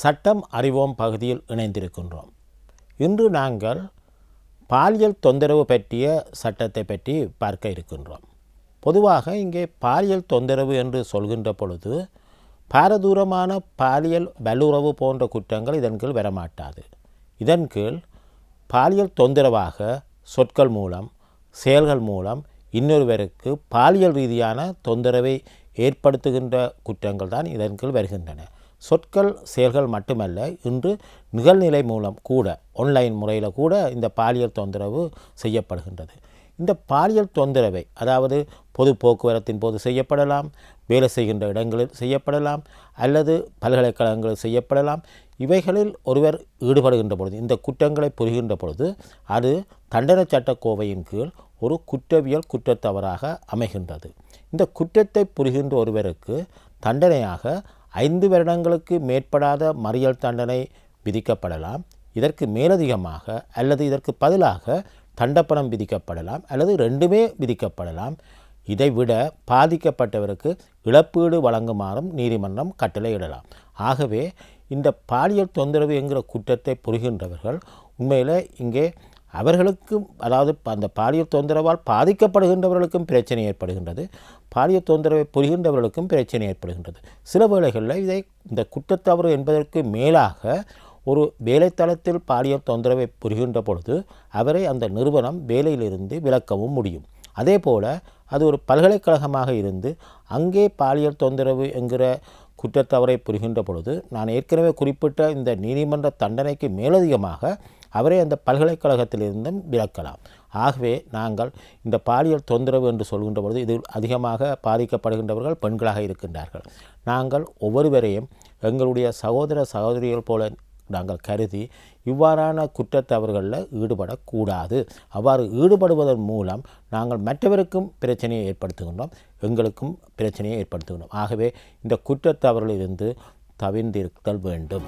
சட்டம் அறிவோம் பகுதியில் இணைந்திருக்கின்றோம். இன்று நாங்கள் பாலியல் தொந்தரவு பற்றிய சட்டத்தை பற்றி பார்க்க இருக்கின்றோம். பொதுவாக இங்கே பாலியல் தொந்தரவு என்று சொல்கின்ற பொழுது பாரதூரமான பாலியல் வல்லுறவு போன்ற குற்றங்கள் இதன் கீழ் வரமாட்டாது. இதன் கீழ் பாலியல் தொந்தரவாக சொற்கள் மூலம் செயல்கள் மூலம் இன்னொருவருக்கு பாலியல் ரீதியான தொந்தரவை ஏற்படுத்துகின்ற குற்றங்கள் தான் இதன் கீழ் வருகின்றன. சொற்கள் செயல்கள் மட்டுமல்ல இன்று நிகழ்நிலை மூலம் கூட ஆன்லைன் முறையில் கூட இந்த பாலியல் தொந்தரவு செய்யப்படுகின்றது. இந்த பாலியல் தொந்தரவை அதாவது பொது போக்குவரத்தின் போது செய்யப்படலாம் வேலை செய்கின்ற இடங்களில் செய்யப்படலாம் அல்லது பல்கலைக்கழகங்களில் செய்யப்படலாம் இவைகளில் ஒருவர் ஈடுபடுகின்ற பொழுது இந்த குற்றங்களை புரிகின்ற பொழுது அது தண்டனை சட்டக்கோவையின் கீழ் ஒரு குற்றவியல் குற்றத்தவறாக அமைகின்றது. இந்த குற்றத்தை புரிகின்ற ஒருவருக்கு தண்டனையாக ஐந்து வருடங்களுக்கு மேற்படாத மறியல் தண்டனை விதிக்கப்படலாம். இதற்கு மேலதிகமாக அல்லது இதற்கு பதிலாக தண்டப்பணம் விதிக்கப்படலாம் அல்லது ரெண்டுமே விதிக்கப்படலாம். இதைவிட பாதிக்கப்பட்டவருக்கு இழப்பீடு வழங்குமாறும் நீதிமன்றம் கட்டளையிடலாம். ஆகவே இந்த பாலியல் தொந்தரவு என்கிற குற்றத்தை புரிகின்றவர்கள் உண்மையில் இங்கே அவர்களுக்கும் அதாவது அந்த பாலியல் தொந்தரவால் பாதிக்கப்படுகின்றவர்களுக்கும் பிரச்சனை ஏற்படுகின்றது. பாலியல் தொந்தரவை புரிகின்றவர்களுக்கும் பிரச்சனை ஏற்படுகின்றது. சில வேளைகளில் இதை இந்த குற்றத்தவறு என்பதற்கு மேலாக ஒரு வேலைத்தளத்தில் பாலியல் தொந்தரவை புரிகின்ற பொழுது அவரை அந்த நிறுவனம் வேலையிலிருந்து விலக்கவும் முடியும். அதே போல் அது ஒரு பல்கலைக்கழகமாக இருந்து அங்கே பாலியல் தொந்தரவு என்கிற குற்றத்தவறை புரிகின்ற பொழுது நான் ஏற்கனவே குறிப்பிட்ட இந்த நீதிமன்ற தண்டனைக்கு மேலதிகமாக அவரை அந்த பல்கலைக்கழகத்திலிருந்தும் விலக்கலாம் ஆகவே நாங்கள் இந்த பாலியல் தொந்தரவு என்று சொல்கின்ற பொழுது இதில் அதிகமாக பாதிக்கப்படுகின்றவர்கள் பெண்களாக இருக்கின்றார்கள். நாங்கள் ஒவ்வொருவரையும் எங்களுடைய சகோதர சகோதரிகள் போல நாங்கள் கருதி இவ்வாறான குற்றத்தவர்களில் ஈடுபடக்கூடாது. அவ்வாறு ஈடுபடுவதன் மூலம் நாங்கள் மற்றவருக்கும் பிரச்சனையை ஏற்படுத்துகின்றோம் எங்களுக்கும் பிரச்சனையை ஏற்படுத்துகின்றோம். ஆகவே இந்த குற்றத்தவர்களிலிருந்து தவிர்ந்திருத்தல் வேண்டும்.